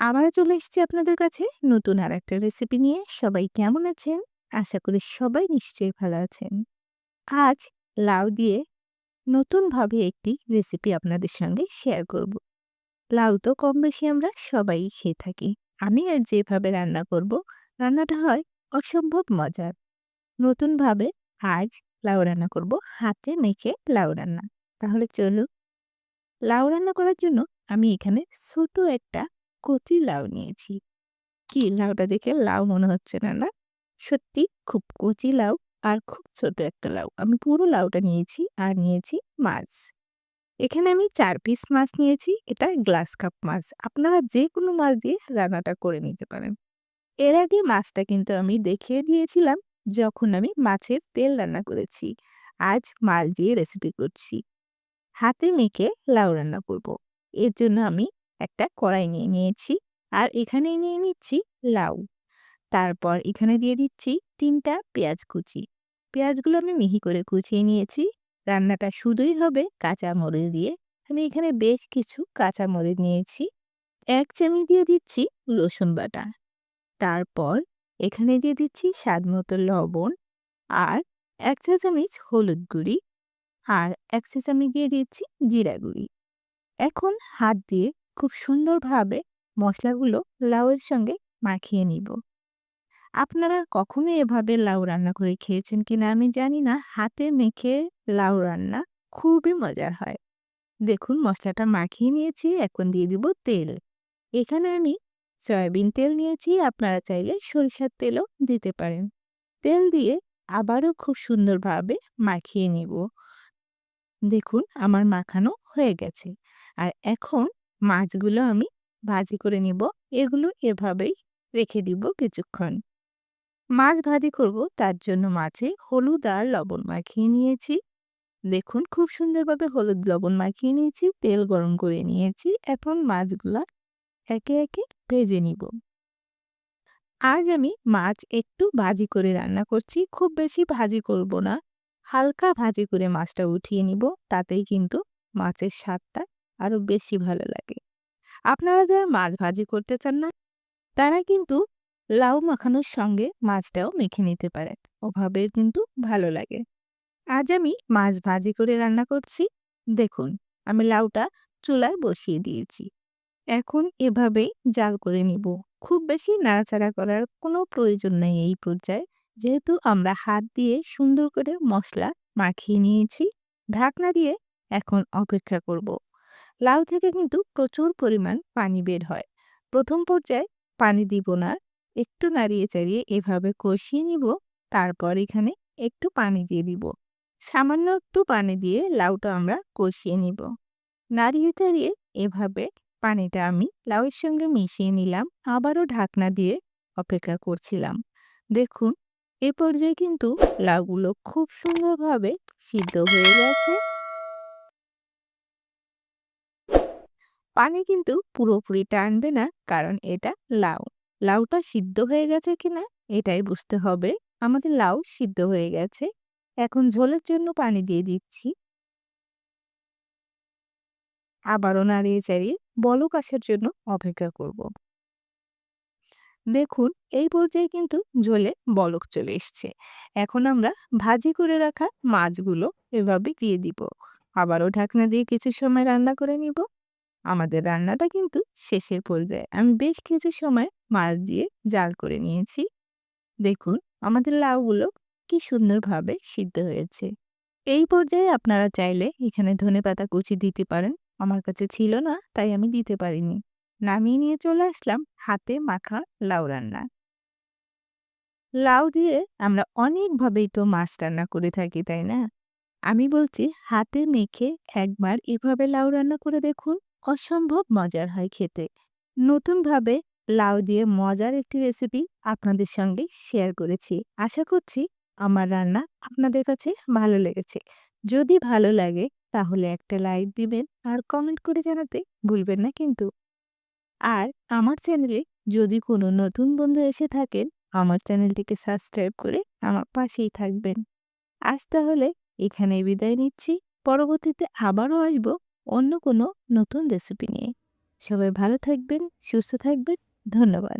আবারও চলে এসেছি আপনাদের কাছে নতুন আর একটা রেসিপি নিয়ে। সবাই কেমন আছেন? আশা করি সবাই নিশ্চয়ই ভালো আছেন। আজ লাউ দিয়ে নতুনভাবে একটি রেসিপি আপনাদের সঙ্গে শেয়ার করব। লাউ তো কম বেশি আমরা সবাই খেয়ে থাকি। আমি আজ যেভাবে রান্না করব, রান্নাটা হয় অসম্ভব মজার। নতুনভাবে আজ লাউ রান্না করব, হাতে মেখে লাউ রান্না। তাহলে চলুন। লাউ রান্না করার জন্য আমি এখানে ছোট একটা কচি লাউ নিয়েছি। কি লাউটা দেখে লাউ মনে হচ্ছে না না? সত্যি খুব কচি লাউ আর খুব ছোট একটা লাউ। আমি পুরো লাউটা নিয়েছি আর নিয়েছি মাছ। এখানে আমি চার পিস মাছ নিয়েছি, এটা গ্লাস কাপ মাছ। আপনারা যে কোনো মাছ দিয়ে রান্নাটা করে নিতে পারেন। এর আগে মাছটা কিন্তু আমি দেখিয়ে দিয়েছিলাম যখন আমি মাছের তেল রান্না করেছি। আজ মাছ দিয়ে রেসিপি করছি। হাতে মেখে লাউ রান্না করব। এর জন্য আমি একটা কড়াই নিয়ে নিয়েছি। আর এখানে নিয়ে নিচ্ছি লাউ। তারপর এখানে দিয়ে দিচ্ছি তিনটা পেঁয়াজ কুচি। পেঁয়াজগুলো আমি মিহি করে কুচিয়ে নিয়েছি। রান্নাটা শুধুই হবে কাঁচা মরিচ দিয়ে। আমি এখানে বেশ কিছু কাঁচা মরিচ নিয়েছি। এক চামি দিয়ে দিচ্ছি রসুন বাটা। তারপর এখানে দিয়ে দিচ্ছি স্বাদ মতো লবণ আর এক চা চামচ হলুদ গুঁড়ি আর এক চা চামচ দিয়ে দিচ্ছি জিরা গুঁড়ি। এখন হাত দিয়ে খুব সুন্দরভাবে মশলাগুলো লাউয়ের সঙ্গে মাখিয়ে নিব। আপনারা কখনো এভাবে লাউ রান্না করে খেয়েছেন কিনা আমি জানি না। হাতে মেখে লাউ রান্না খুবই মজার হয়। দেখুন, মশলাটা মাখিয়ে নিয়েছি, এখন দিয়ে দিব তেল। এখানে আমি সয়াবিন তেল নিয়েছি, আপনারা চাইলে সরিষার তেলও দিতে পারেন। তেল দিয়ে আবারও খুব সুন্দরভাবে মাখিয়ে নিব। দেখুন, আমার মাখানো হয়ে গেছে। আর এখন মাছগুলো আমি ভাজি করে নিব। এগুলো এভাবেই রেখে দিব কিছুক্ষণ। মাছ ভাজি করব, তার জন্য মাছে হলুদ আর লবণ মাখিয়ে নিয়েছি। দেখুন, খুব সুন্দরভাবে হলুদ লবণ মাখিয়ে নিয়েছি, তেল গরম করে নিয়েছি। এখন মাছগুলা একে একে ভেজে নিব। আজ আমি মাছ একটু ভাজি করে রান্না করছি, খুব বেশি ভাজি করব না। হালকা ভাজি করে মাছটা উঠিয়ে নিব, তাতেই কিন্তু মাছের স্বাদটা আরও বেশি ভালো লাগে। আপনারা যারা মাছ ভাজি করতে চান না, তারা কিন্তু লাউ মাখানোর সঙ্গে মাছটাও মেখে নিতে পারেন। ওভাবে কিন্তু ভালো লাগে। আজ আমি মাছ ভাজি করে রান্না করছি। দেখুন, আমি লাউটা চুলায় বসিয়ে দিয়েছি। এখন এভাবেই জাল করে নিব। খুব বেশি নাড়াচাড়া করার কোনো প্রয়োজন নেই এই পর্যায়ে। যেহেতু আমরা হাত দিয়ে সুন্দর করে মশলা মাখিয়ে নিয়েছি, ঢাকনা দিয়ে এখন অপেক্ষা করব। লাউ থেকে কিন্তু প্রচুর পরিমাণ পানি বের হয়। প্রথম পর্যায়ে পানি দিব না, একটু নাড়িয়ে চাড়িয়ে এভাবে কষিয়ে নিব, তারপর এখানে একটু পানি দিয়ে দিব। সামান্য একটু পানি দিয়ে লাউটা আমরা কষিয়ে নিব। নাড়িয়ে চাড়িয়ে এভাবে পানিটা আমি লাউয়ের সঙ্গে মিশিয়ে নিলাম, আবারও ঢাকনা দিয়ে অপেক্ষা করছিলাম। দেখুন, এ পর্যায়ে কিন্তু লাউগুলো খুব সুন্দরভাবে সিদ্ধ হয়ে গেছে। পানি কিন্তু পুরোপুরি টানবে না, কারণ এটা লাউ। লাউটা সিদ্ধ হয়ে গেছে কিনা এটাই বুঝতে হবে। আমাদের লাউ সিদ্ধ হয়ে গেছে। এখন ঝোলের জন্য পানি দিয়ে দিচ্ছি। আবারও নাড়িয়ে চাড়িয়ে বলক আসার জন্য অপেক্ষা করব। দেখুন, এই পর্যায়ে কিন্তু ঝোলে বলক চলে এসছে। এখন আমরা ভাজি করে রাখা মাছগুলো এভাবে দিয়ে দিব। আবারও ঢাকনা দিয়ে কিছু সময় রান্না করে নিব। আমাদের রান্নাটা কিন্তু শেষের পর্যায়ে। আমি বেশ কিছু সময় মাছ দিয়ে জাল করে নিয়েছি। দেখুন, আমাদের লাউগুলো কি সুন্দরভাবে সিদ্ধ হয়েছে। এই পর্যায়ে আপনারা চাইলে এখানে ধনে পাতা কুচি দিতে পারেন। আমার কাছে ছিল না, তাই আমি দিতে পারিনি। নামিয়ে নিয়ে চলে আসলাম হাতে মাখা লাউ রান্না। লাউ দিয়ে আমরা অনেকভাবেই তো মাছ রান্না করে থাকি, তাই না? আমি বলছি হাতে মেখে একবার এভাবে লাউ রান্না করে দেখুন। অসম্ভব মজার হয় খেতে। নতুনভাবে লাউ দিয়ে মজার একটি রেসিপি আপনাদের সঙ্গে শেয়ার করেছি। আশা করছি আমার রান্না আপনাদের কাছে ভালো লেগেছে। যদি ভালো লাগে তাহলে একটা লাইক দিবেন আর কমেন্ট করে জানাতে ভুলবেন না কিন্তু। আর আমার চ্যানেলে যদি কোনো নতুন বন্ধু এসে থাকেন, আমার চ্যানেলটিকে সাবস্ক্রাইব করে আমার পাশেই থাকবেন। আজ তাহলে এখানে বিদায় নিচ্ছি। পরবর্তীতে আবারও আসব অন্য কোনো নতুন রেসিপি নিয়ে। সবাই ভালো থাকবেন সুস্থ থাকবেন ধন্যবাদ।